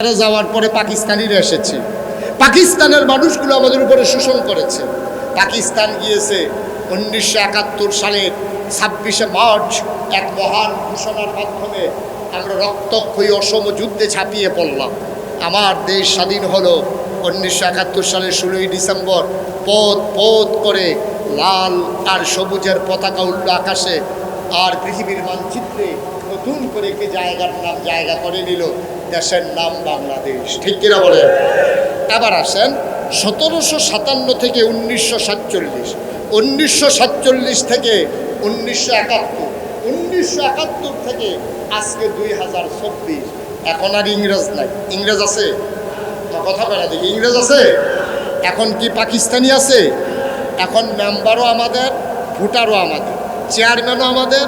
যাওয়ার পরে পাকিস্তানিরা এসেছে। পাকিস্তানের মানুষগুলো আমাদের উপরে শোষণ করেছে। পাকিস্তান গিয়েছে উনিশশো একাত্তর সালের ছাব্বিশে মার্চ এক মহান ঘোষণার মাধ্যমে আমরা রক্তক্ষয়ী অসম যুদ্ধে ঝাঁপিয়ে পড়লাম। আমার দেশ স্বাধীন হলো উনিশশো একাত্তর সালের ষোলোই ডিসেম্বর। পথ পথ করে লাল আর সবুজের পতাকা উঠল আকাশে। আর পৃথিবীর মানচিত্রে নতুন করে একটি জায়গার নাম জায়গা করে নিল দেশের নাম বাংলাদেশ। ঠিক কিনা বলে এবার আসেন, সতেরোশো সাতান্ন থেকে উনিশশো সাতচল্লিশ। উনিশশো সাতচল্লিশ থেকে উনিশশো একাত্তর। উনিশশো একাত্তর থেকে আজকে দুই হাজার চব্বিশ। এখন আর ইংরেজ নাই। ইংরেজ আছে? কথা বলা দেখি। ইংরেজ আছে? এখন কি পাকিস্তানি আছে? এখন মেম্বারও আমাদের, ভোটারও আমাদের। চেয়ারম্যানও আমাদের,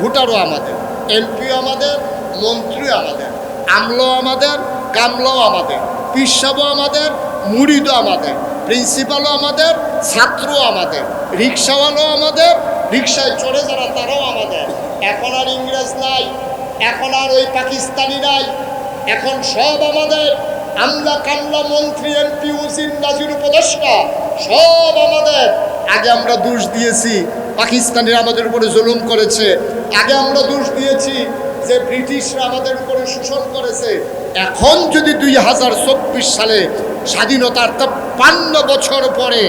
ভোটারও আমাদের। এমপিও আমাদের, মন্ত্রীও আমাদের। আমলাও আমাদের, কামলাও আমাদের পিসাবও আমাদের, মুড়িদও আমাদের, প্রিন্সিপালও আমাদের, ছাত্রও আমাদের, রিক্সাওয়ালাও আমাদের, রিক্সায় চড়ে যারা তারাও আমাদের। এখন আর ইংরেজ নাই, এখন আর ওই পাকিস্তানি নাই, এখন সব আমাদের। আমলা কামলা মন্ত্রী, এমপি উসিন নাজির উপদেষ্টা, সব আমাদের। আগে আমরা দোষ দিয়েছি, পাকিস্তানিরা আমাদের উপরে জুলুম করেছে। আগে আমরা দোষ দিয়েছি যে ব্রিটিশরা আমাদের উপরে শোষণ করেছে, এখন যদি দুই হাজার চব্বিশ সালে স্বাধীনতার পান্ন বছর পরে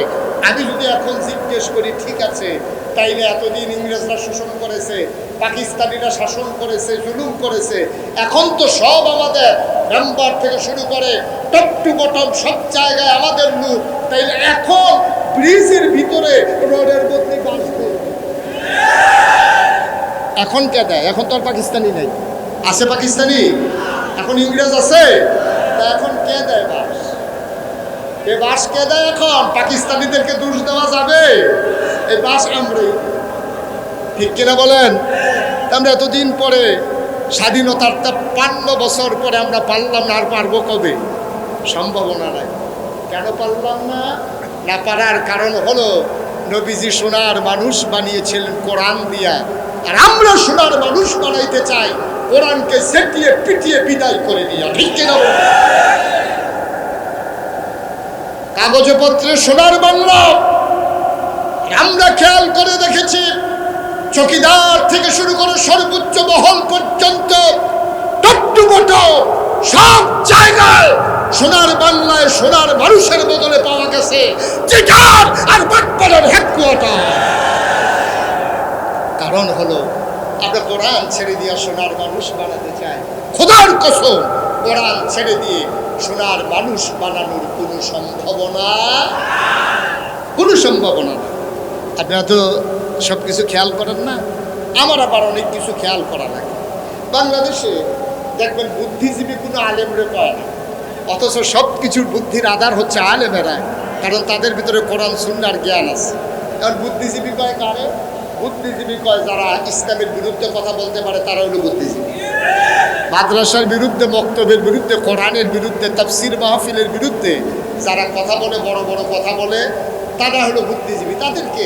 আমি যদি এখন জিজ্ঞেস করি, ঠিক আছে, তাইলে এতদিন ইংরেজরা শোষণ করেছে, পাকিস্তানিরা শাসন করেছে, জুলুম করেছে, এখন তো সব আমাদের মেম্বার থেকে শুরু করে টপ টু বটম সব জায়গায় আমাদের লোক তাইলে এখন ব্রিজের ভিতরে রোডের বদলে বাঁচবে এখন কে দেয়? এখন তো আর পাকিস্তানি নেই। আছে পাকিস্তানি? এখন ইংরেজ আছে? তা এখন কে দেয় বাস? এ বাস কে দেয় এখন? পাকিস্তানিদেরকে দোষ দেওয়া যাবে? এই বাস আমরাই। ঠিক কিনা বলেন? আমরা এতদিন পরে স্বাধীনতার পান্ন বছর পরে আমরা পারলাম না, আর পারব কবে? সম্ভাবনা নাই। কেন পারলাম না? না পারার কারণ হলো নবীজি সোনার মানুষ বানিয়েছিলেন কোরআন দিয়া। আর আমরা সোনার মানুষ বানাইতে চাই, কোরআনকে সেটিয়ে পিটিয়ে বিদায় করে দিয়া। ঠিক কিনা পত্রে সোনার বাংলা। আমরা খেয়াল করে দেখেছি, চকিদার থেকে শুরু করে সর্বোচ্চ মহল পর্যন্ত টট্টুবট সব জায়গায় সোনার বাংলায় সোনার মানুষের বদলে পাওয়া গেছে আর বাটপাড়ার হেডকোয়ার্টার। কারণ হলো, আমরা কোরআন ছেড়ে দিয়ে সোনার মানুষ বানাতে চাই। খোদার কসম, কোরআন ছেড়ে দিয়ে সোনার মানুষ বানানোর কোনো সম্ভাবনা কোনো সম্ভাবনা না। আপনারা তো সব কিছু খেয়াল করেন না? আমার আবার অনেক কিছু খেয়াল করা লাগে। বাংলাদেশে দেখবেন বুদ্ধিজীবী কোনো আলেমরে পায় না। অথচ সব কিছুর বুদ্ধির আধার হচ্ছে আলেমেরা, কারণ তাদের ভিতরে কোরআন সুন্নার জ্ঞান আছে। কারণ বুদ্ধিজীবী কয় কারে? বুদ্ধিজীবী কয় যারা ইসলামের বিরুদ্ধে কথা বলতে পারে, তারা হলো বুদ্ধিজীবী। মাদ্রাসার বিরুদ্ধে বক্তব্যের বিরুদ্ধে, কোরআনের বিরুদ্ধে, তাফসির মাহফিলের বিরুদ্ধে যারা কথা বলে, বড় বড় কথা বলে, তারা হলো বুদ্ধিজীবী। তাদেরকে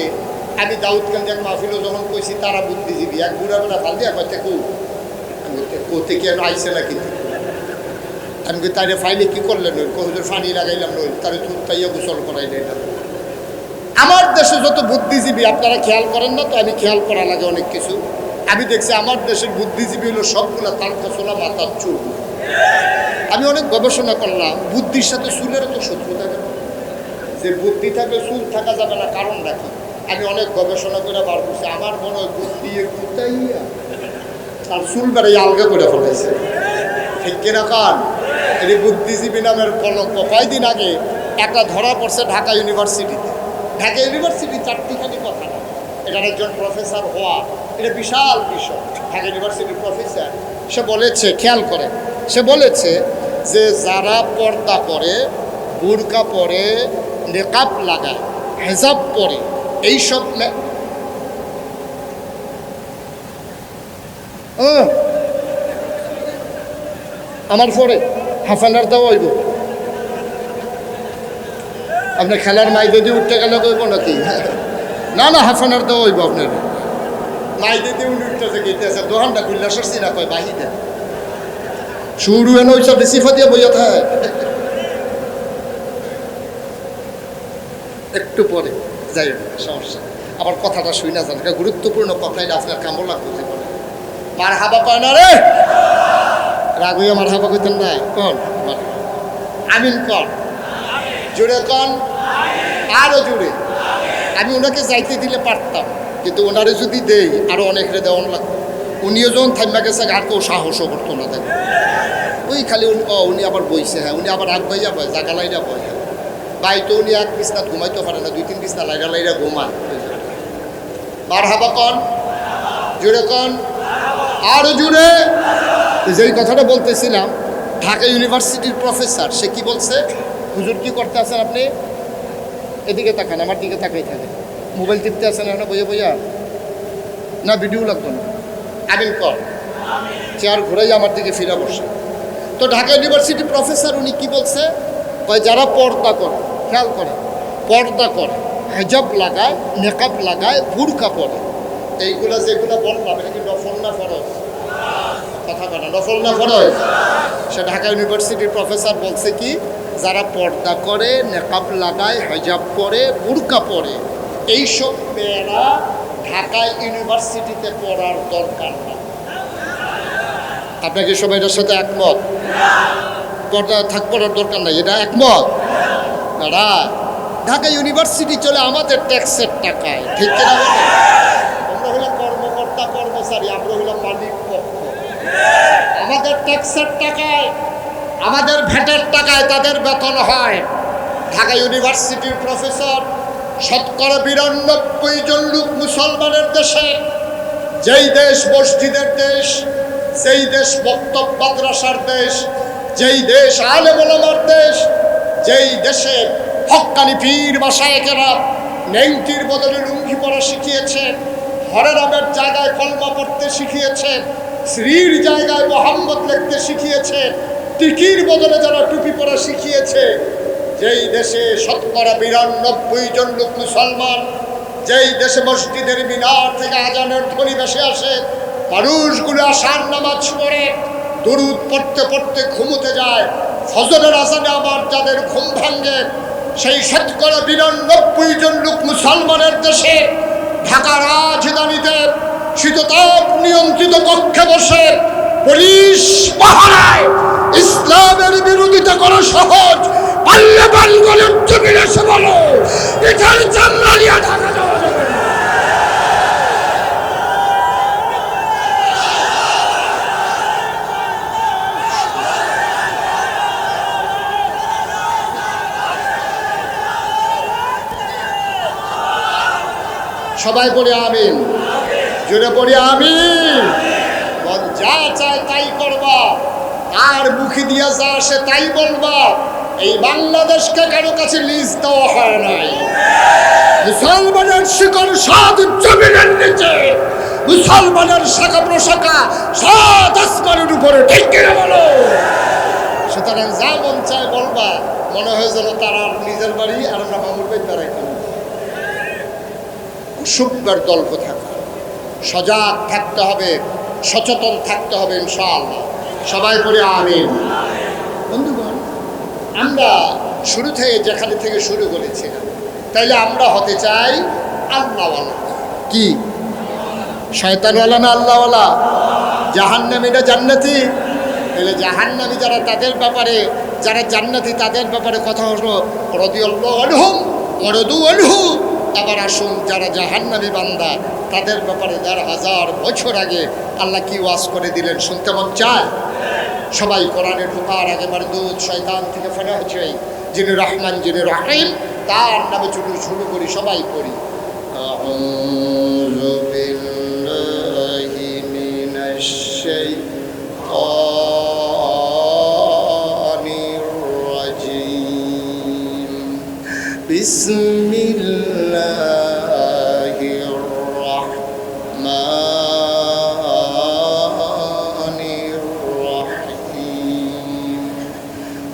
আমি দাউদ দাউদগঞ্জের মাহফিলও যখন কইছি, তারা বুদ্ধিজীবী। এক বুড়া বেলা ফাল দিয়া কয় কু আমি কি আর আইসে না কিন্তু আমি কই তারে ফাইলে কি করলেন ওই? কহুদের ফানি লাগাইলাম নই তারে থুতাইয়া গোসল করাইলে এটা আমার দেশে যত বুদ্ধিজীবী, আপনারা খেয়াল করেন না তো, আমি খেয়াল করা লাগে অনেক কিছু। আমি দেখছি আমার দেশের বুদ্ধিজীবী হলো সবগুলা তার কচলা মাথার চুল। আমি অনেক গবেষণা করলাম, বুদ্ধির সাথে চুলের তো শত্রু থাকে। যে বুদ্ধি থাকলে চুল থাকা যাবে না কারণ রাখি আমি অনেক গবেষণা করে বার করছি, আমার মনে হয় বুদ্ধি কুতাইয়া তার চুল বেড়ে আলগা করে ফেলাইছে। ঠিক কিনা কান এটি বুদ্ধিজীবী নামের কলঙ্ক। কয়দিন আগে একটা ধরা পড়ছে ঢাকা ইউনিভার্সিটিতে। ঢাকা ইউনিভার্সিটি চারটিখানি কথা না এটার একজন প্রফেসর হওয়া, এটা বিশাল বিষয়। ঢাকা ইউনিভার্সিটির প্রফেসর, সে বলেছে, খেয়াল করে সে বলেছে যে যারা পর্দা পরে, বুরকা পরে নেকাপ লাগায়, হেজাব পরে, এইসব মে- ও, আমার পরে হাফ আনার দেওয়া হইব। আপনার খেলার মাইদে দিয়ে উঠতে গেলে কইব নাকি? না না হাফ আনার দেওয়া হইব আপনার। মাইদে দিয়ে উনি উঠতেছে গেতেছে দোকানটা খুললে সরছি না কয় বাহিদে শুরু এনে ওইসব রিসিফা দিয়ে বইয়া থাকে একটু পরে। যাই সমস্যা। আবার কথাটা শুই না জান গুরুত্বপূর্ণ কথা এটা আপনার কামড় লাগতে মার কয় না রে? রাগ হইয়া কইতেন না কন। আমিন কন? জুড়ে কন? আরও জুড়ে। আমি ওনাকে যাইতে দিলে পারতাম, কিন্তু ওনারে যদি দেই, আরও অনেক রে দেওয়ান লাগতো। উনিও যখন থাইমা গেছে, আর কেউ সাহসও করতো না দেখো ওই খালি উনি আবার বইছে হ্যাঁ উনি আবার আগ বাইয়া বয়, জাগা লাইরা বই হ্যাঁ। বাই তো উনি এক বিছনাত ঘুমাইতে পারে না, দুই তিন বিছনা লাইরা লাইরা ঘুমান মার হাবা কন? জুড়ে কন? আরও জুড়ে যেই কথাটা বলতেছিলাম, ঢাকা ইউনিভার্সিটির প্রফেসর, সে কি বলছে? হুজুর কি করতে আছেন আপনি? এদিকে তাকান, আমার দিকে তাকাই থাকে মোবাইল টিপতে আছেন এখন বইয়া বইয়া? না, ভিডিও লাগতো না। আমিন কর। চেয়ার ঘুরাই আমার দিকে ফিরা বসে। তো ঢাকা ইউনিভার্সিটি প্রফেসর উনি কি বলছে? যারা পর্দা করে, খেয়াল করে, পর্দা করে, হেজাব লাগায়, মেকআপ লাগায় বুরকা পরে। এইগুলা যেগুলো বললাম, এটা কি সে ঢাকা ইউনিভার্সিটির প্রফেসর বলছে কি, যারা পর্দা করে, নেকাব লাগায়, হেজাব পরে, বুরকা পরে, এইসব মেয়েরা ঢাকা ইউনিভার্সিটিতে পড়ার দরকার না। আপনাকে সবাই এটার সাথে একমত? পর্দা থাক পড়ার দরকার নাই, এটা একমত? ঢাকা ইউনিভার্সিটি চলে আমাদের ট্যাক্সের টাকায়, ঠিক কিনা বলেন? আমরা হলাম কর্মকর্তা কর্মচারী আমরা পক্ষ। আমাদের ট্যাক্সের টাকায়, আমাদের ভ্যাটের টাকায় তাদের বেতন হয়। ঢাকা ইউনিভার্সিটির প্রফেসর শতকরা বিরানব্বই জন লোক মুসলমানের দেশে, যেই দেশ মসজিদের দেশ যেই দেশ বক্তব্য মাদ্রাসার দেশ, যেই দেশ আলেমলামার দেশ, যেই দেশে হক্কানি পীর বাসায়কেরা নেংটির বদলে লুঙ্গি পরা শিখিয়েছে রামের জায়গায় কলমা পড়তে শিখিয়েছে শ্রীর জায়গায় মোহাম্মদ লিখতে শিখিয়েছে টিকির বদলে যারা টুপি পরা শিখিয়েছে, যেই দেশে শতকরা বিরানব্বই জন লোক মুসলমান, যেই দেশে মসজিদের মিনার থেকে আজানের ধ্বনি ভেসে আসে, মানুষগুলো আসার নামাজ পড়ে, দরুদ পড়তে পড়তে ঘুমোতে যায়, ফজরের আজানে আমার যাদের ঘুম ভাঙ্গে সেই শতকরা বিরানব্বই জন লোক মুসলমানের দেশে ঢাকা রাজধানীতে শীততাপ নিয়ন্ত্রিত কক্ষে বসে পুলিশ পাহারায় ইসলামের বিরোধিতা করা সহজ। পাল্লে এসে বলো। যাবে সবাই পড়ে আমিন। জোরে পড়ে আমি যা চায় তাই করবা। আর মুখে দিয়া যা আসে তাই বলবা। এই বাংলাদেশকে কারও কাছে লিজ দেওয়া হয় নাই। মুসলমানের শিকড় সাত জমিনের নিচে। মুসলমানের শাখা প্রশাখা সাত আসমানের উপরে, ঠিক বলো? সুতরাং যা মন চায় বলবা। মনে হয় যেন তারা নিজের বাড়ি আর আমরা মামুর বাড়ি তারা শুক্রের দল্প থাকা সজাগ থাকতে হবে, সচেতন থাকতে হবে ইনশাআল্লাহ। সবাই করে আমিন। বন্ধুগণ, আমরা শুরু থেকে যেখানে থেকে শুরু করেছিলাম, তাইলে আমরা হতে চাই আল্লাহওয়ালা। কি? শয়তানওয়ালা না আল্লাহওয়ালা? জাহান্নামীরা জান্নাতি। তাহলে জাহান্নামী যারা তাদের ব্যাপারে, যারা জান্নাতি তাদের ব্যাপারে কথা হলো রদিউল্লাহ আনহুম ওরদু আনহু। আবার আসুন, যারা জাহান্নাবি বান্দা, তাদের ব্যাপারে যারা হাজার বছর আগে আল্লাহ কি ওয়াজ করে দিলেন, শুনতে মন চায়? সবাই কোরআনে ঢোকার একেবারে দুধ শয়তান থেকে ফেরা হচ্ছে। যিনি রহমান, যিনি রহিম, তার নামে ছুটু শুরু করি, সবাই করি।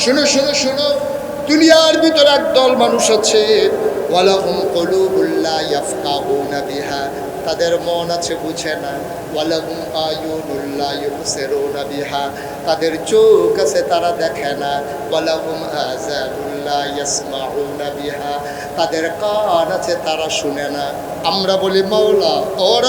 শোনো শোনো শোনো। দুনিয়ার ভিতরে একদল মানুষ আছে। ওয়ালাহুম তাদের মন আছে বুঝে না। ওয়ালাহুম বিহা। তাদের চোখ আছে তারা দেখে না। ওয়ালাহুম বিহা। তাদের কান আছে তারা শুনে না। আমরা বলি, মাওলা, ও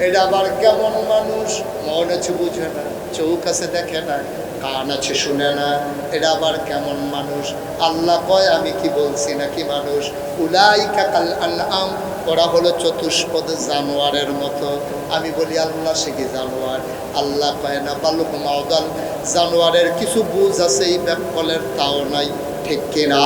এটা আবার কেমন মানুষ? মন আছে বুঝে না। চোখ আছে দেখে না, কান আছে শুনে না এটা আবার কেমন মানুষ? আল্লাহ কয়, আমি কি বলছি নাকি মানুষ? উলাই কাকাল আল্লাম ওরা হলো চতুষ্পদ জানোয়ারের মতো। আমি বলি, আল্লাহ সে কি জানোয়ার? আল্লাহ কয় না বালুক মাওদাল জানোয়ারের কিছু বুঝ আছে, এই ব্যাকলের তাও নাই, ঠিক কিনা?